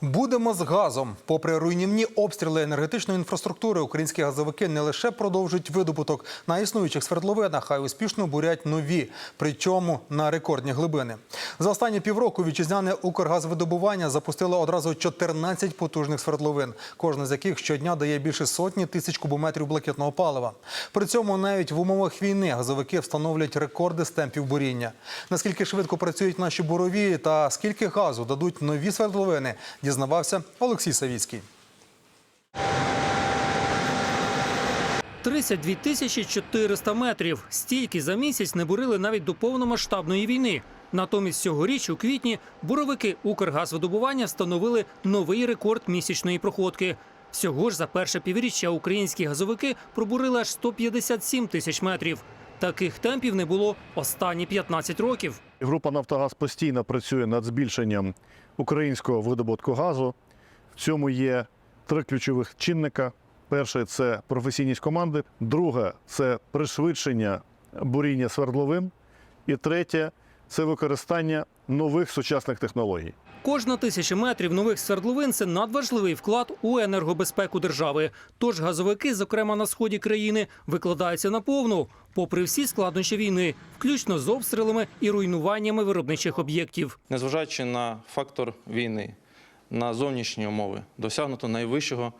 Будемо з газом. Попри руйнівні обстріли енергетичної інфраструктури, українські газовики не лише продовжують видобуток на існуючих свердловинах, а й успішно бурять нові, причому на рекордні глибини. За останні півроку вітчизняне Укргазвидобування запустило одразу 14 потужних свердловин, кожна з яких щодня дає більше сотні тисяч кубометрів блакитного палива. При цьому навіть в умовах війни газовики встановлюють рекорди з темпів буріння. Наскільки швидко працюють наші бурові та скільки газу дадуть нові свердловини, дізнавався Олексій Савіцький. 32 тисячі 400 метрів. Стільки за місяць не бурили навіть до повномасштабної війни. Натомість цьогоріч у квітні буровики Укргазвидобування встановили новий рекорд місячної проходки. Всього ж за перше півріччя українські газовики пробурили аж 157 тисяч метрів. Таких темпів не було останні 15 років. Група Нафтогаз постійно працює над збільшенням українського видобутку газу. В цьому є три ключових чинника. Перше це професійність команди, друге це пришвидшення буріння свердловин. І третє це використання нових сучасних технологій. Кожна тисяча метрів нових свердловин це надважливий вклад у енергобезпеку держави. Тож газовики, зокрема на сході країни, викладаються на повну, попри всі складнощі війни, включно з обстрілами і руйнуваннями виробничих об'єктів. Незважаючи на фактор війни, на зовнішні умови, досягнуто найвищого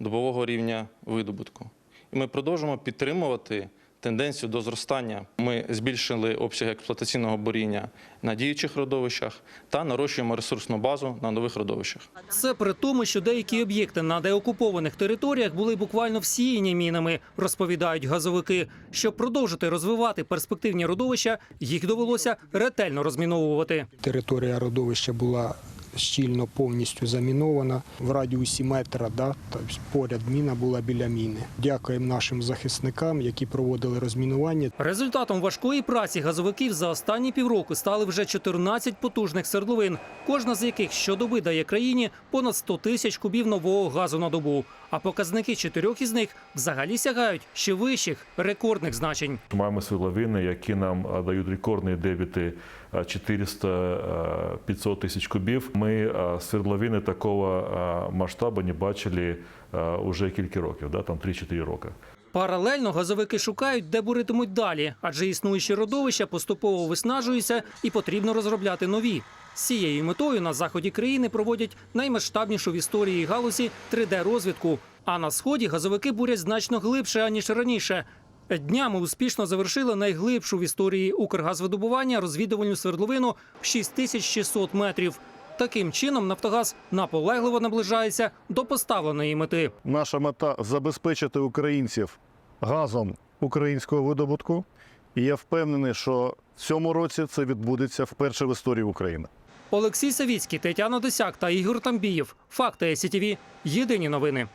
добового рівня видобутку. І ми продовжуємо підтримувати тенденцію до зростання. Ми збільшили обсяг експлуатаційного буріння на діючих родовищах та нарощуємо ресурсну базу на нових родовищах. Це при тому, що деякі об'єкти на деокупованих територіях були буквально всіяні мінами, розповідають газовики. Щоб продовжити розвивати перспективні родовища, їх довелося ретельно розміновувати. Територія родовища була щільно повністю замінована в радіусі метра. Да, тобто поряд міна була біля міни. Дякуємо нашим захисникам, які проводили розмінування. Результатом важкої праці газовиків за останні півроку стали вже 14 потужних свердловин, кожна з яких щодоби дає країні понад 100 тисяч кубів нового газу на добу. А показники чотирьох із них взагалі сягають ще вищих рекордних значень. Маємо свердловини, які нам дають рекордні дебіти 400-500 тисяч кубів. Ми а, свердловини такого а, масштабу не бачили а, уже кілька років, да, там 3-4 роки. Паралельно газовики шукають, де буритимуть далі, адже існуючі родовища поступово виснажуються і потрібно розробляти нові. З цією метою на заході країни проводять наймасштабнішу в історії галузі 3D-розвідку. А на сході газовики бурять значно глибше аніж раніше. Днями успішно завершили найглибшу в історії Укргазвидобування розвідувальну свердловину в 6600 метрів. Таким чином Нафтогаз наполегливо наближається до поставленої мети. Наша мета забезпечити українців газом українського видобутку. І я впевнений, що в цьому році це відбудеться вперше в історії України. Олексій Савіцький, Тетяна Досяк та Ігор Тамбієв. Факти СІТІВІ. Єдині новини.